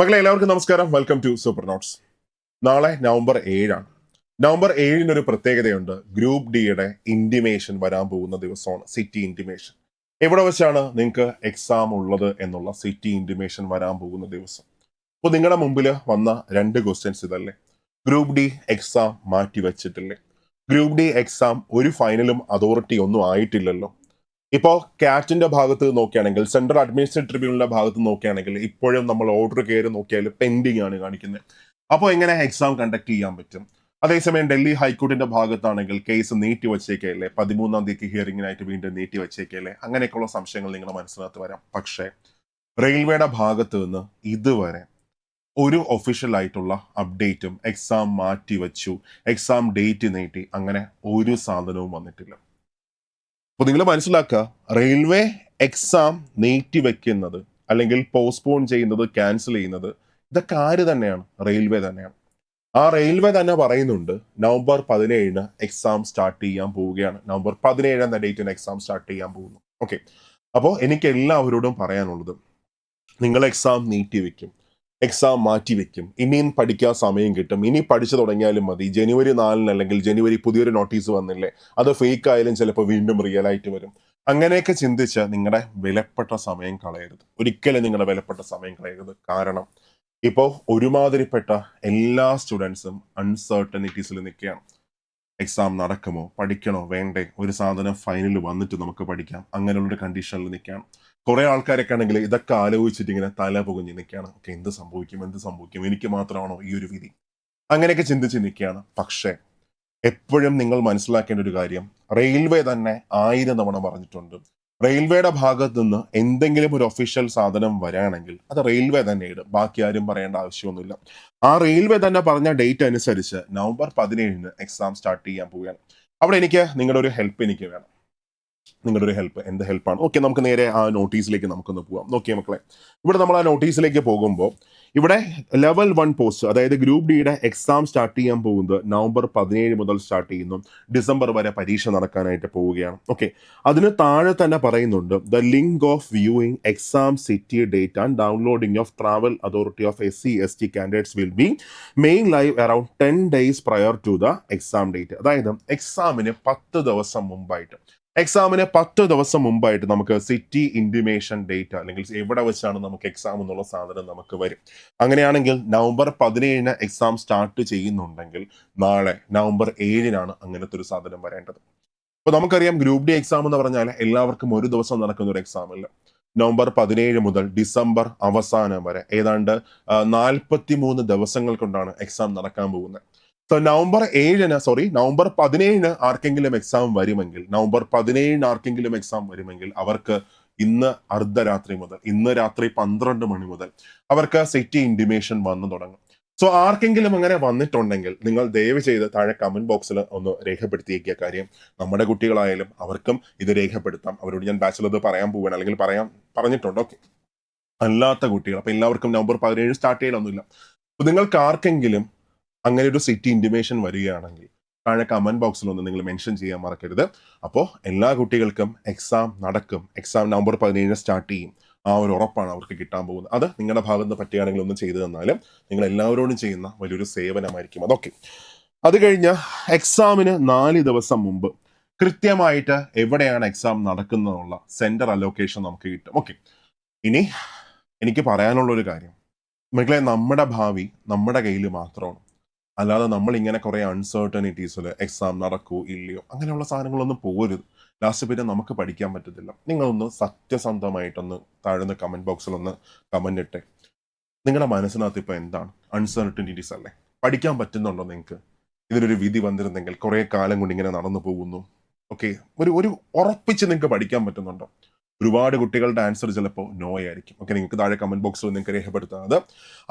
മക്കളെ എല്ലാവർക്കും നമസ്കാരം. വെൽക്കം ടു സൂപ്പർ നോട്ട്സ് നാളെ നവംബർ ഏഴാണ്. നവംബർ ഏഴിനൊരു പ്രത്യേകതയുണ്ട്. ഗ്രൂപ്പ് ഡിയുടെ ഇന്റിമേഷൻ വരാൻ പോകുന്ന ദിവസമാണ് സിറ്റി ഇന്റിമേഷൻ എവിടെ വെച്ചാണ് നിങ്ങൾക്ക് എക്സാം ഉള്ളത് എന്നുള്ള സിറ്റി ഇന്റിമേഷൻ വരാൻ പോകുന്ന ദിവസം? അപ്പോൾ നിങ്ങളുടെ മുമ്പിൽ വന്ന രണ്ട് ക്വസ്റ്റ്യൻസ് ഇതല്ലേ? ഗ്രൂപ്പ് ഡി എക്സാം മാറ്റി വെച്ചിട്ടില്ലേ? ഗ്രൂപ്പ് ഡി എക്സാം ഒരു ഫൈനലും അതോറിറ്റി ഒന്നും ആയിട്ടില്ലല്ലോ. ഇപ്പോൾ കാറ്റിന്റെ ഭാഗത്ത് നോക്കുകയാണെങ്കിൽ സെൻട്രൽ അഡ്മിനിസ്ട്രേറ്റീവ് ട്രിബ്യൂണലിന്റെ ഭാഗത്ത് നോക്കുകയാണെങ്കിൽ ഇപ്പോഴും നമ്മൾ ഓർഡർ കയറി നോക്കിയാൽ പെൻഡിങ് ആണ് കാണിക്കുന്നത്. അപ്പോൾ എങ്ങനെ എക്സാം കണ്ടക്ട് ചെയ്യാൻ പറ്റും? അതേസമയം ഡൽഹി ഹൈക്കോടതിന്റെ ഭാഗത്താണെങ്കിൽ കേസ് നീട്ടി വച്ചേക്കല്ലേ പതിമൂന്നാം തീയതിക്ക് ഹിയറിംഗിനായിട്ട് വീണ്ടും നീട്ടി വച്ചേക്കല്ലേ അങ്ങനെയൊക്കെയുള്ള സംശയങ്ങൾ നിങ്ങളുടെ മനസ്സിനകത്ത് വരാം. പക്ഷേ റെയിൽവേയുടെ ഭാഗത്ത് നിന്ന് ഇതുവരെ ഒരു ഒഫീഷ്യൽ ആയിട്ടുള്ള അപ്ഡേറ്റും എക്സാം മാറ്റി വച്ചു. എക്സാം ഡേറ്റ് നീട്ടി. അങ്ങനെ ഒരു സാധനവും വന്നിട്ടില്ല. അപ്പോൾ നിങ്ങൾ മനസ്സിലാക്കുക റെയിൽവേ എക്സാം നീട്ടി വെക്കുന്നത് അല്ലെങ്കിൽ പോസ്റ്റ്പോൺ ചെയ്യുന്നത് ക്യാൻസൽ ചെയ്യുന്നത് ഇതൊക്കെ ആര് തന്നെയാണ്? റെയിൽവേ തന്നെയാണ്. ആ റെയിൽവേ തന്നെ പറയുന്നുണ്ട് നവംബർ പതിനേഴിന് എക്സാം സ്റ്റാർട്ട് ചെയ്യാൻ പോവുകയാണ്. നവംബർ പതിനേഴ് എന്ന ഡേറ്റിന് എക്സാം സ്റ്റാർട്ട് ചെയ്യാൻ പോകുന്നു. ഓക്കെ അപ്പോൾ എനിക്ക് എല്ലാവരോടും പറയാനുള്ളത് നിങ്ങൾ എക്സാം നീട്ടി വെക്കും എക്സാം മാറ്റി വെക്കും. ഇനിയും പഠിക്കാൻ സമയം കിട്ടും. ഇനി പഠിച്ചു തുടങ്ങിയാലും മതി. ജനുവരി നാലിന് അല്ലെങ്കിൽ ജനുവരി പുതിയൊരു നോട്ടീസ് വന്നില്ലേ അത് ഫേക്ക് ആയാലും ചിലപ്പോൾ വീണ്ടും റിയൽ ആയിട്ട് വരും. അങ്ങനെയൊക്കെ ചിന്തിച്ച് നിങ്ങളുടെ വിലപ്പെട്ട സമയം കളയരുത്. ഒരിക്കലും നിങ്ങളുടെ വിലപ്പെട്ട സമയം കളയരുത്. കാരണം ഇപ്പോൾ ഒരുമാതിരിപ്പെട്ട എല്ലാ സ്റ്റുഡൻസും അൺസർട്ടനിറ്റീസിൽ നിൽക്കുകയാണ്. എക്സാം നടക്കുമോ? പഠിക്കണോ? വേണ്ടേ? ഒരു സാധനം ഫൈനൽ വന്നിട്ട് നമുക്ക് പഠിക്കാം. അങ്ങനെയുള്ളൊരു കണ്ടീഷനിൽ നിൽക്കുകയാണ്. കുറെ ആൾക്കാരൊക്കെ ആണെങ്കിൽ ഇതൊക്കെ ആലോചിച്ചിട്ട് ഇങ്ങനെ തല പുകഞ്ഞ് നിൽക്കുകയാണ്. ഓക്കെ എന്ത് സംഭവിക്കും? എന്ത് സംഭവിക്കും? എനിക്ക് മാത്രമാണോ ഈ ഒരു വിധി? അങ്ങനെയൊക്കെ ചിന്തിച്ച് നിൽക്കുകയാണ്. പക്ഷേ എപ്പോഴും നിങ്ങൾ മനസ്സിലാക്കേണ്ട ഒരു കാര്യം റെയിൽവേ തന്നെ ആയിരം തവണ പറഞ്ഞിട്ടുണ്ട്. റെയിൽവേയുടെ ഭാഗത്ത് നിന്ന് എന്തെങ്കിലും ഒരു ഒഫീഷ്യൽ സാധനം വരാണെങ്കിൽ അത് റെയിൽവേ തന്നെ ഇടും. ബാക്കി ആരും പറയേണ്ട ആവശ്യമൊന്നുമില്ല. ആ റെയിൽവേ തന്നെ പറഞ്ഞ ഡേറ്റ് അനുസരിച്ച് നവംബർ പതിനേഴിന് എക്സാം സ്റ്റാർട്ട് ചെയ്യാൻ പോവുകയാണ്. അവിടെ എനിക്ക് നിങ്ങളുടെ ഒരു ഹെൽപ്പ് എനിക്ക് വേണം. നിങ്ങളുടെ ഒരു ഹെൽപ്പ് എന്ത് ഹെൽപ്പാണ് ഓക്കെ നമുക്ക് നേരെ ആ നോട്ടീസിലേക്ക് നമുക്കൊന്ന് പോകാം നോക്കിയേ മക്കളെ. ഇവിടെ നമ്മൾ ആ നോട്ടീസിലേക്ക് പോകുമ്പോൾ ഇവിടെ ലെവൽ വൺ പോസ്റ്റ് അതായത് ഗ്രൂപ്പ് ഡിയുടെ എക്സാം സ്റ്റാർട്ട് ചെയ്യാൻ പോകുന്നത് നവംബർ പതിനേഴ് മുതൽ സ്റ്റാർട്ട് ചെയ്യുന്നു. ഡിസംബർ വരെ പരീക്ഷ നടക്കാനായിട്ട് പോവുകയാണ്. ഓക്കെ അതിന് താഴെ തന്നെ പറയുന്നുണ്ട് the link of viewing exam city date and downloading of travel authority of S C S T candidates will be main live around ten days prior to the exam date അതായത് എക്സാമിന് പത്ത് ദിവസം മുമ്പായിട്ട്. എക്സാമിന് പത്ത് ദിവസം മുമ്പായിട്ട് നമുക്ക് സിറ്റി ഇൻഡിമേഷൻ ഡേറ്റ് അല്ലെങ്കിൽ എവിടെ വെച്ചാണ് നമുക്ക് എക്സാം എന്നുള്ള സാധനം നമുക്ക് വരും. അങ്ങനെയാണെങ്കിൽ നവംബർ പതിനേഴിന് എക്സാം സ്റ്റാർട്ട് ചെയ്യുന്നുണ്ടെങ്കിൽ നാളെ നവംബർ ഏഴിനാണ് അങ്ങനത്തെ ഒരു സാധനം വരേണ്ടത്. അപ്പോൾ നമുക്കറിയാം ഗ്രൂപ്പ് ഡി എക്സാം എന്ന് പറഞ്ഞാൽ എല്ലാവർക്കും ഒരു ദിവസം നടക്കുന്ന ഒരു എക്സാം അല്ല? നവംബർ പതിനേഴ് മുതൽ ഡിസംബർ അവസാനം വരെ. ഏതാണ്ട് നാൽപ്പത്തി മൂന്ന് ദിവസങ്ങൾ കൊണ്ടാണ് എക്സാം നടക്കാൻ പോകുന്നത്. നവംബർ ഏഴിന് സോറി നവംബർ പതിനേഴിന് ആർക്കെങ്കിലും എക്സാം വരുമെങ്കിൽ നവംബർ പതിനേഴിന് ആർക്കെങ്കിലും എക്സാം വരുമെങ്കിൽ അവർക്ക് ഇന്ന് അർദ്ധരാത്രി മുതൽ ഇന്ന് രാത്രി പന്ത്രണ്ട് മണി മുതൽ അവർക്ക് സിറ്റി ഇൻഡിമേഷൻ വന്നു തുടങ്ങും. സോ ആർക്കെങ്കിലും അങ്ങനെ വന്നിട്ടുണ്ടെങ്കിൽ നിങ്ങൾ ദയവ് ചെയ്ത് താഴെ കമന്റ് ബോക്സിൽ ഒന്ന് രേഖപ്പെടുത്തിയേക്കിയ കാര്യം. നമ്മുടെ കുട്ടികളായാലും അവർക്കും ഇത് രേഖപ്പെടുത്താം. അവരോട് ഞാൻ ബാച്ചിലർ പറയാൻ പോവുകയാണ് അല്ലെങ്കിൽ പറയാൻ പറഞ്ഞിട്ടുണ്ട്. ഓക്കെ അല്ലാത്ത കുട്ടികൾ. അപ്പൊ എല്ലാവർക്കും നവംബർ പതിനേഴ് സ്റ്റാർട്ട് ചെയ്യണമെന്നില്ല നിങ്ങൾക്ക് ആർക്കെങ്കിലും അങ്ങനെ ഒരു സിറ്റി ഇന്റിമേഷൻ വരികയാണെങ്കിൽ താഴെ കമന്റ് ബോക്സിൽ ഒന്ന് നിങ്ങൾ മെൻഷൻ ചെയ്യാൻ മറക്കരുത്. അപ്പോൾ എല്ലാ കുട്ടികൾക്കും എക്സാം നടക്കും. എക്സാം നവംബർ പതിനേഴിന് സ്റ്റാർട്ട് ചെയ്യും. ആ ഒരു ഉറപ്പാണ് അവർക്ക് കിട്ടാൻ പോകുന്നത്. അത് നിങ്ങളുടെ ഭാഗത്ത് നിന്ന് പറ്റുകയാണെങ്കിൽ ഒന്ന് ചെയ്തു തന്നാലും നിങ്ങൾ എല്ലാവരോടും ചെയ്യുന്ന വലിയൊരു സേവനമായിരിക്കും. അതൊക്കെ അത് കഴിഞ്ഞ് എക്സാമിന് നാല് ദിവസം മുമ്പ് കൃത്യമായിട്ട് എവിടെയാണ് എക്സാം നടക്കുന്നതെന്നുള്ള സെന്റർ അലോക്കേഷൻ നമുക്ക് കിട്ടും. ഓക്കെ ഇനി എനിക്ക് പറയാനുള്ള ഒരു കാര്യം. മക്കളെ നമ്മുടെ ഭാവി നമ്മുടെ കയ്യിൽ മാത്രമാണ്. അല്ലാതെ നമ്മൾ ഇങ്ങനെ കുറെ അൺസർട്ടനിറ്റീസിൽ എക്സാം നടക്കൂ ഇല്ലയോ അങ്ങനെയുള്ള സാധനങ്ങളൊന്നും പോരുത് ലാസ്റ്റ് പിന്നെ നമുക്ക് പഠിക്കാൻ പറ്റത്തില്ല. നിങ്ങളൊന്ന് സത്യസന്ധമായിട്ടൊന്ന് താഴ്ന്ന കമന്റ് ബോക്സിലൊന്ന് കമന്റ് ഇട്ടെ. നിങ്ങളുടെ മനസ്സിനകത്ത് ഇപ്പോൾ എന്താണ്? അൺസർട്ടനിറ്റീസ് അല്ലേ? പഠിക്കാൻ പറ്റുന്നുണ്ടോ നിങ്ങൾക്ക് ഇതിനൊരു വിധി വന്നിരുന്നെങ്കിൽ കുറേ കാലം കൊണ്ട് ഇങ്ങനെ നടന്നു പോകുന്നു. ഓക്കെ ഒരു ഒരു ഉറപ്പിച്ച് നിങ്ങൾക്ക് പഠിക്കാൻ പറ്റുന്നുണ്ടോ? ഒരുപാട് കുട്ടികളുടെ ആൻസർ ചിലപ്പോൾ നോ ആയിരിക്കും. ഓക്കെ നിങ്ങൾക്ക് താഴെ കമന്റ് ബോക്സിൽ നിങ്ങൾക്ക് രേഖപ്പെടുത്താതെ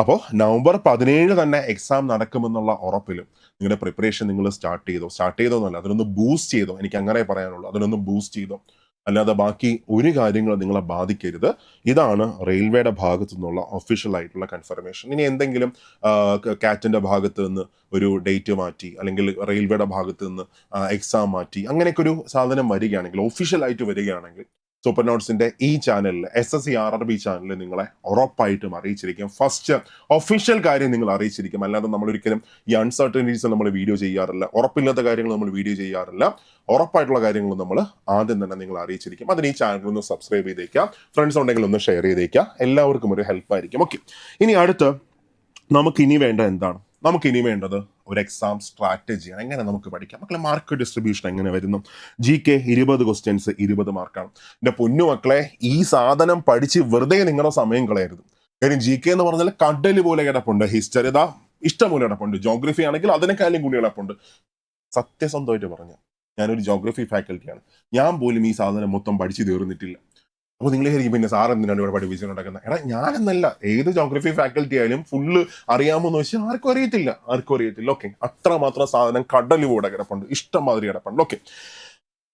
അപ്പോൾ നവംബർ പതിനേഴ് തന്നെ എക്സാം നടക്കുമെന്നുള്ള ഉറപ്പിലും നിങ്ങളുടെ പ്രിപ്പറേഷൻ നിങ്ങൾ സ്റ്റാർട്ട് ചെയ്തോ? സ്റ്റാർട്ട് ചെയ്തോ എന്നല്ല അതിനൊന്ന് ബൂസ്റ്റ് ചെയ്തോ? എനിക്ക് അങ്ങനെ പറയാനുള്ളൂ. അതിനൊന്ന് ബൂസ്റ്റ് ചെയ്തോ? അല്ലാതെ ബാക്കി ഒരു കാര്യങ്ങളും നിങ്ങളെ ബാധിക്കരുത്. ഇതാണ് റെയിൽവേയുടെ ഭാഗത്തു നിന്നുള്ള ഒഫീഷ്യൽ ആയിട്ടുള്ള കൺഫർമേഷൻ ഇനി എന്തെങ്കിലും കാറ്റിന്റെ ഭാഗത്ത് നിന്ന് ഒരു ഡേറ്റ് മാറ്റി അല്ലെങ്കിൽ റെയിൽവേയുടെ ഭാഗത്ത് നിന്ന് എക്സാം മാറ്റി അങ്ങനെയൊക്കെ ഒരു സാധനം വരികയാണെങ്കിൽ ഒഫീഷ്യൽ ആയിട്ട് വരികയാണെങ്കിൽ സൂപ്പർ നോട്ട്സിന്റെ ഈ ചാനലിൽ S S C R R B ചാനലിൽ നിങ്ങളെ ഉറപ്പായിട്ടും അറിയിച്ചിരിക്കും. ഫസ്റ്റ് ഒഫീഷ്യൽ കാര്യം നിങ്ങൾ അറിയിച്ചിരിക്കും. അല്ലാതെ നമ്മൾ ഒരിക്കലും ഈ അൺസർട്ടനിറ്റീസ് നമ്മൾ വീഡിയോ ചെയ്യാറില്ല. ഉറപ്പില്ലാത്ത കാര്യങ്ങൾ നമ്മൾ വീഡിയോ ചെയ്യാറില്ല. ഉറപ്പായിട്ടുള്ള കാര്യങ്ങൾ നമ്മൾ ആദ്യം തന്നെ നിങ്ങൾ അറിയിച്ചിരിക്കും. അതിന് ഈ ചാനൽ ഒന്ന് സബ്സ്ക്രൈബ് ചെയ്തേക്കാം. ഫ്രണ്ട്സ് ഉണ്ടെങ്കിൽ ഒന്ന് ഷെയർ ചെയ്തേക്കാം. എല്ലാവർക്കും ഒരു ഹെൽപ്പായിരിക്കും ഓക്കെ ഇനി അടുത്ത് നമുക്ക് ഇനി വേണ്ട എന്താണ്? നമുക്ക് ഇനി വേണ്ടത് ഒരു എക്സാം സ്ട്രാറ്റജി എങ്ങനെ നമുക്ക് പഠിക്കാം? മക്കളെ മാർക്ക് ഡിസ്ട്രിബ്യൂഷൻ എങ്ങനെ വരുന്നു? ജി കെ ഇരുപത് ക്വസ്റ്റ്യൻസ് ഇരുപത് മാർക്കാണ് എന്റെ പൊന്നു മക്കളെ ഈ സാധനം പഠിച്ച് വെറുതെ നിങ്ങളുടെ സമയം കളയരുത്. കാര്യം ജി കെ എന്ന് പറഞ്ഞാൽ കടൽ പോലെ കിടപ്പുണ്ട്. ഹിസ്റ്ററി ഇതാ ഇഷ്ടംപോലെ കിടപ്പുണ്ട്. ജോഗ്രഫി ആണെങ്കിൽ അതിനേക്കാളും കൂടി കിടപ്പുണ്ട്. സത്യസന്ധമായിട്ട് പറഞ്ഞു ഞാനൊരു ജോഗ്രഫി ഫാക്കൽറ്റിയാണ് ഞാൻ പോലും ഈ സാധനം മൊത്തം പഠിച്ചു തീർന്നിട്ടില്ല. അപ്പോൾ നിങ്ങൾ ശരിക്കും പിന്നെ സാർ എന്തിനാണ് ഇവിടെ പഠിപ്പിച്ചുകൊണ്ടിരിക്കുന്നത് എടാ ഞാനെന്നല്ല. ഏത് ജോഗ്രഫി ഫാക്കൽറ്റി ആയാലും ഫുള്ള് അറിയാമോ എന്ന് വെച്ചാൽ ആർക്കും അറിയത്തില്ല. ആർക്കും അറിയത്തില്ല. ഓക്കെ അത്രമാത്രം സാധനം കടൽ കൂടെ കിടപ്പുണ്ട്. ഇഷ്ടം മാതിരി കിടപ്പുണ്ട്. ഓക്കെ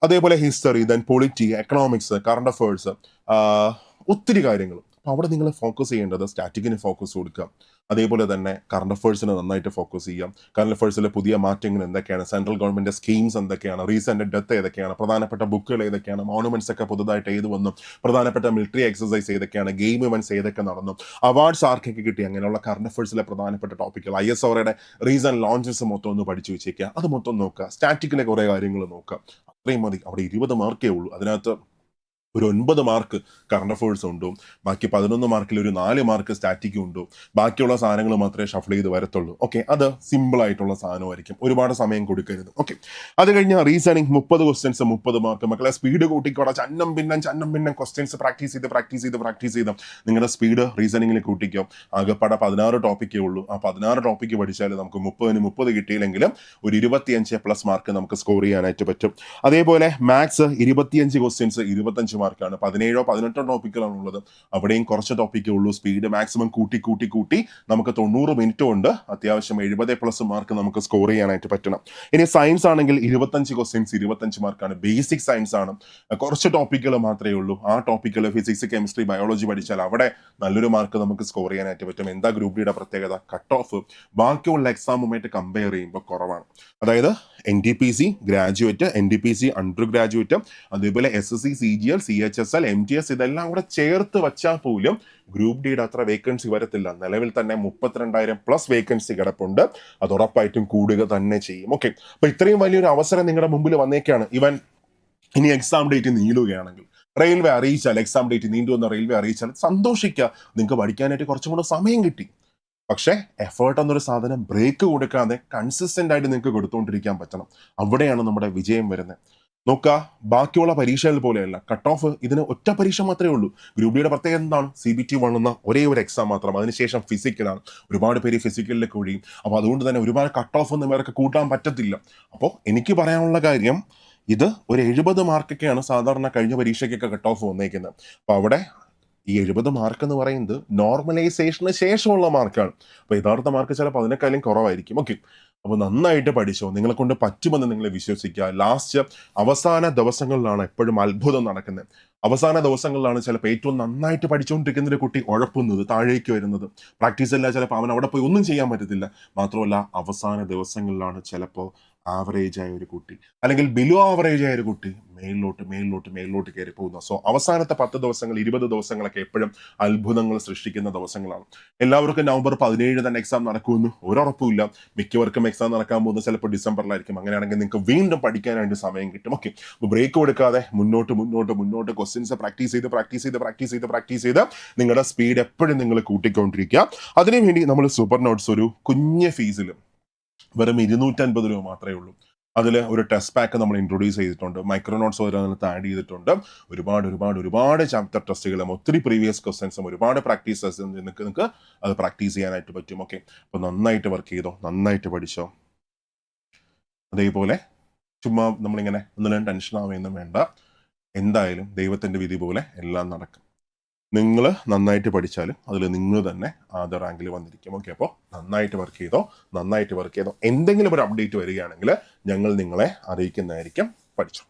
അതേപോലെ history then polity economics current affairs ഒത്തിരി കാര്യങ്ങൾ അപ്പോൾ അവിടെ നിങ്ങൾ ഫോക്കസ് ചെയ്യേണ്ടത് സ്റ്റാറ്റിക്കിന് ഫോക്കസ് കൊടുക്കുക അതേപോലെ തന്നെ കറണ്ട് അഫേഴ്സിന് നന്നായിട്ട് ഫോക്കസ് ചെയ്യാം. കറണ്ട് അഫേഴ്സിലെ പുതിയ മാറ്റങ്ങൾ എന്തൊക്കെയാണ്? സെൻട്രൽ ഗവൺമെന്റ് സ്കീംസ് എന്തൊക്കെയാണ്? റീസെന്റ് ഡെത്ത് ഏതൊക്കെയാണ്? പ്രധാനപ്പെട്ട ബുക്കുകൾ ഏതൊക്കെയാണ്? മോണുമെന്റ്സ് ഒക്കെ പുതുതായിട്ട് ഏത് വന്നു? പ്രധാനപ്പെട്ട മിലിറ്ററി എക്സസൈസ് ഏതൊക്കെയാണ്? ഗെയിം ഇവന്റ്സ് ഏതൊക്കെ നടന്നു? അവാർഡ്സ് ആർക്കൊക്കെ കിട്ടി? അങ്ങനെയുള്ള കറണ്ട് അഫേഴ്സിലെ പ്രധാനപ്പെട്ട ടോപ്പിക്കുകൾ ഐ എസ് അവരുടെ റീസൺ ലോഞ്ചസ് മൊത്തം ഒന്ന് പഠിച്ചു വെച്ചേക്കുക അത് മൊത്തം നോക്കുക സ്റ്റാറ്റിക്കിലെ കുറേ കാര്യങ്ങൾ നോക്കുക അത്രയും മതി. അവിടെ ഇരുപത് മാർക്കേ ഉള്ളൂ. അതിനകത്ത് ഒരു ഒൻപത് മാർക്ക് കറണ്ട് അഫേഴ്സ് ഉണ്ടോ? ബാക്കി പതിനൊന്ന് മാർക്കിൽ ഒരു നാല് മാർക്ക് സ്റ്റാറ്റിക് ഉണ്ടോ? ബാക്കിയുള്ള സാധനങ്ങൾ മാത്രമേ ഷഫിൾ ചെയ്ത് വരത്തുള്ളൂ. ഓക്കെ അത് സിമ്പിൾ ആയിട്ടുള്ള സാധനമായിരിക്കും. ഒരുപാട് സമയം കൊടുക്കരുത്. ഓക്കെ അത് കഴിഞ്ഞാൽ റീസണിങ് മുപ്പത് ക്വസ്റ്റ്യൻസ് മുപ്പത് മാർക്ക് മക്കളെ സ്പീഡ് കൂട്ടിക്കോടെ. ചന്നം പിന്നം ചന്നം പിന്നം ക്വസ്റ്റ്യൻസ് പ്രാക്ടീസ് ചെയ്ത് പ്രാക്ടീസ് ചെയ്ത് പ്രാക്ടീസ് ചെയ്ത്. നിങ്ങളുടെ സ്പീഡ് റീസണിങ്ങിൽ കൂട്ടിക്കോ. ആകെപ്പാടെ പതിനാറ് ടോപ്പിക്കേ ഉള്ളൂ. ആ പതിനാറ് ടോപ്പിക്ക് പഠിച്ചാൽ നമുക്ക് മുപ്പതിന് മുപ്പത് കിട്ടിയില്ലെങ്കിലും ഒരു ഇരുപത്തിയഞ്ച് പ്ലസ് മാർക്ക് നമുക്ക് സ്കോർ ചെയ്യാനായിട്ട് പറ്റും. അതേപോലെ മാത്സ് ഇരുപത്തിയഞ്ച് ക്വസ്റ്റ്യൻസ് ഇരുപത്തഞ്ച് മാർക്കാണ്. പതിനേഴോ പതിനെട്ടോ ടോപ്പിക്കുകളാണ് ഉള്ളത് അവിടെയും കുറച്ച് ടോപ്പിക്കേ ഉള്ളൂ. സ്പീഡ് മാക്സിമം കൂട്ടി കൂട്ടി കൂട്ടി നമുക്ക് തൊണ്ണൂറ് മിനിറ്റ് കൊണ്ട് അത്യാവശ്യം എഴുപത് പ്ലസ് മാർക്ക് നമുക്ക് സ്കോർ ചെയ്യാനായിട്ട് പറ്റണം. ഇനി സയൻസ് ആണെങ്കിൽ ഇരുപത്തഞ്ച് ക്വസ്റ്റ്യൻസ് ഇരുപത്തഞ്ച് മാർക്കാണ്. ബേസിക് സയൻസ് ആണ്. കുറച്ച് ടോപ്പിക്കുകൾ മാത്രമേ ഉള്ളൂ. ആ ടോപ്പിക്കുകൾ ഫിസിക്സ് കെമിസ്ട്രി ബയോളജി പഠിച്ചാൽ അവിടെ നല്ലൊരു മാർക്ക് നമുക്ക് സ്കോർ ചെയ്യാനായിട്ട് പറ്റും. എന്താ ഗ്രൂപ്പ് ഡിയുടെ പ്രത്യേകത? Cut off. ബാക്കിയുള്ള എക്സാമുമായിട്ട് കമ്പയർ ചെയ്യുമ്പോൾ കുറവാണ്. അതായത് N D P C graduate N D P C under graduate അതേപോലെ S S C C G L C H S L M T S ഇതെല്ലാം കൂടെ ചേർത്ത് വച്ചാൽ പോലും ഗ്രൂപ്പ് ഡിയുടെ അത്ര വേക്കൻസി വരത്തില്ല. നിലവിൽ തന്നെ മുപ്പത്തിരണ്ടായിരം പ്ലസ് വേക്കൻസി കിടപ്പുണ്ട്. അത് ഉറപ്പായിട്ടും കൂടുക തന്നെ ചെയ്യും. ഓക്കെ അപ്പൊ ഇത്രയും വലിയൊരു അവസരം നിങ്ങളുടെ മുമ്പിൽ വന്നേക്കാണ്. ഇവൻ ഇനി എക്സാം ഡേറ്റ് നീളുകയാണെങ്കിൽ റെയിൽവേ അറിയിച്ചാൽ എക്സാം ഡേറ്റ് നീണ്ടുവന്ന റെയിൽവേ അറിയിച്ചാൽ സന്തോഷിക്കുക. നിങ്ങൾക്ക് പഠിക്കാനായിട്ട് കുറച്ചും കൂടെ സമയം കിട്ടി. പക്ഷേ എഫേർട്ട് എന്നൊരു സാധനം ബ്രേക്ക് കൊടുക്കാതെ കൺസിസ്റ്റന്റ് ആയിട്ട് നിങ്ങൾക്ക് കൊടുത്തുകൊണ്ടിരിക്കാൻ പറ്റണം. അവിടെയാണ് നമ്മുടെ വിജയം വരുന്നത്. നോക്കുക ബാക്കിയുള്ള പരീക്ഷകൾ പോലെയല്ല. കട്ട് ഓഫ് ഇതിന് ഒറ്റ പരീക്ഷ മാത്രമേ ഉള്ളൂ. ഗ്രൂപ്പ് ഡിയുടെ പ്രത്യേകത എന്താണ്? സി ബി ടി വൺ എന്ന ഒരേ ഒരു എക്സാം മാത്രം. അതിനുശേഷം ഫിസിക്കലാണ് ഒരുപാട് പേര് ഫിസിക്കലിലേക്ക് ഒഴിയും. അപ്പോൾ അതുകൊണ്ട് തന്നെ ഒരുപാട് കട്ട് ഓഫ് ഒന്നും ഇവർക്ക് കൂട്ടാൻ പറ്റത്തില്ല. അപ്പോൾ എനിക്ക് പറയാനുള്ള കാര്യം ഇത് ഒരു എഴുപത് മാർക്കൊക്കെയാണ് സാധാരണ കഴിഞ്ഞ പരീക്ഷയ്ക്കൊക്കെ കട്ട് ഓഫ് വന്നേക്കുന്നത്. അപ്പോൾ അവിടെ ഈ എഴുപത് മാർക്ക് എന്ന് പറയുന്നത് നോർമലൈസേഷന് ശേഷമുള്ള മാർക്കാണ് അപ്പോൾ യഥാർത്ഥ മാർക്ക് ചിലപ്പോൾ അതിനേക്കാളും കുറവായിരിക്കും. ഓക്കെ അപ്പോൾ നന്നായിട്ട് പഠിച്ചോ. നിങ്ങളെ കൊണ്ട് പറ്റുമെന്ന് നിങ്ങളെ വിശ്വസിക്കുക. ലാസ്റ്റ് അവസാന ദിവസങ്ങളിലാണ് എപ്പോഴും അത്ഭുതം നടക്കുന്നത്. അവസാന ദിവസങ്ങളിലാണ് ചിലപ്പോൾ ഏറ്റവും നന്നായിട്ട് പഠിച്ചുകൊണ്ടിരിക്കുന്ന ഒരു കുട്ടി ഉഴപ്പുന്നത് താഴേക്ക് വരുന്നത്. പ്രാക്ടീസ് അല്ല ചിലപ്പോൾ അവൻ അവിടെ പോയി ഒന്നും ചെയ്യാൻ പറ്റത്തില്ല. മാത്രമല്ല അവസാന ദിവസങ്ങളിലാണ് ചിലപ്പോൾ ആവറേജ് ആയ ഒരു കുട്ടി. അല്ലെങ്കിൽ ബിലോ ആവറേജ് ആയ ഒരു കുട്ടി മേളിലോട്ട് മേളിലോട്ട് മേളിലോട്ട് കയറി പോകുന്നു. സോ അവസാനത്തെ പത്ത് ദിവസങ്ങൾ ഇരുപത് ദിവസങ്ങളൊക്കെ എപ്പോഴും അത്ഭുതങ്ങൾ സൃഷ്ടിക്കുന്ന ദിവസങ്ങളാണ്. എല്ലാവർക്കും നവംബർ പതിനേഴ് തന്നെ എക്സാം നടക്കുമെന്ന് ഒരുറപ്പുമില്ല മിക്കവർക്കും എക്സാം നടക്കാൻ പോകുന്നത് ചിലപ്പോൾ ഡിസംബറിലായിരിക്കും. അങ്ങനെയാണെങ്കിൽ നിങ്ങൾക്ക് വീണ്ടും പഠിക്കാനായിട്ട് സമയം കിട്ടും. ഓക്കെ ബ്രേക്ക് കൊടുക്കാതെ മുന്നോട്ട് മുന്നോട്ട് മുന്നോട്ട് ക്വസ്റ്റ്യൻസ് പ്രാക്ടീസ് ചെയ്ത് പ്രാക്ടീസ് ചെയ്ത് പ്രാക്ടീസ് ചെയ്ത് പ്രാക്ടീസ് ചെയ്ത് നിങ്ങളുടെ സ്പീഡ് എപ്പോഴും നിങ്ങൾ കൂട്ടിക്കൊണ്ടിരിക്കുക. അതിനുവേണ്ടി നമ്മൾ സൂപ്പർ നോട്ട്സ് ഒരു കുഞ്ഞ് ഫീസിൽ വെറും ഇരുന്നൂറ്റൻപത് രൂപ മാത്രമേ ഉള്ളൂ. അതിൽ ഒരു ടെസ്റ്റ് പാക്ക് നമ്മൾ ഇൻട്രൊഡ്യൂസ് ചെയ്തിട്ടുണ്ട്. മൈക്രോ നോട്ട്സ് അതിനകത്ത് ആഡ് ചെയ്തിട്ടുണ്ട്. ഒരുപാട് ഒരുപാട് ഒരുപാട് ചാപ്റ്റർ ടെസ്റ്റുകളും ഒത്തിരി പ്രീവിയസ് ക്വസ്റ്റൻസും ഒരുപാട് പ്രാക്ടീസസ് നിങ്ങൾക്ക് നിങ്ങൾക്ക് അത് പ്രാക്ടീസ് ചെയ്യാനായിട്ട് പറ്റും. ഓക്കെ അപ്പോൾ നന്നായിട്ട് വർക്ക് ചെയ്തോ നന്നായിട്ട് പഠിച്ചോ. അതേപോലെ ചുമ്മാ നമ്മളിങ്ങനെ ഒന്നിനും ടെൻഷൻ ആവുകയൊന്നും വേണ്ട. എന്തായാലും ദൈവത്തിന്റെ വിധി പോലെ എല്ലാം നടക്കും. നിങ്ങൾ നന്നായിട്ട് പഠിച്ചാൽ അതിൽ നിങ്ങൾ തന്നെ ആദ്യ റാങ്കിൽ വന്നിരിക്കും. ഓക്കെ അപ്പോൾ നന്നായിട്ട് വർക്ക് ചെയ്തോ നന്നായിട്ട് വർക്ക് ചെയ്തോ എന്തെങ്കിലും ഒരു അപ്ഡേറ്റ് വരികയാണെങ്കിൽ ഞങ്ങൾ നിങ്ങളെ അറിയിക്കുന്നതായിരിക്കും പഠിച്ചോ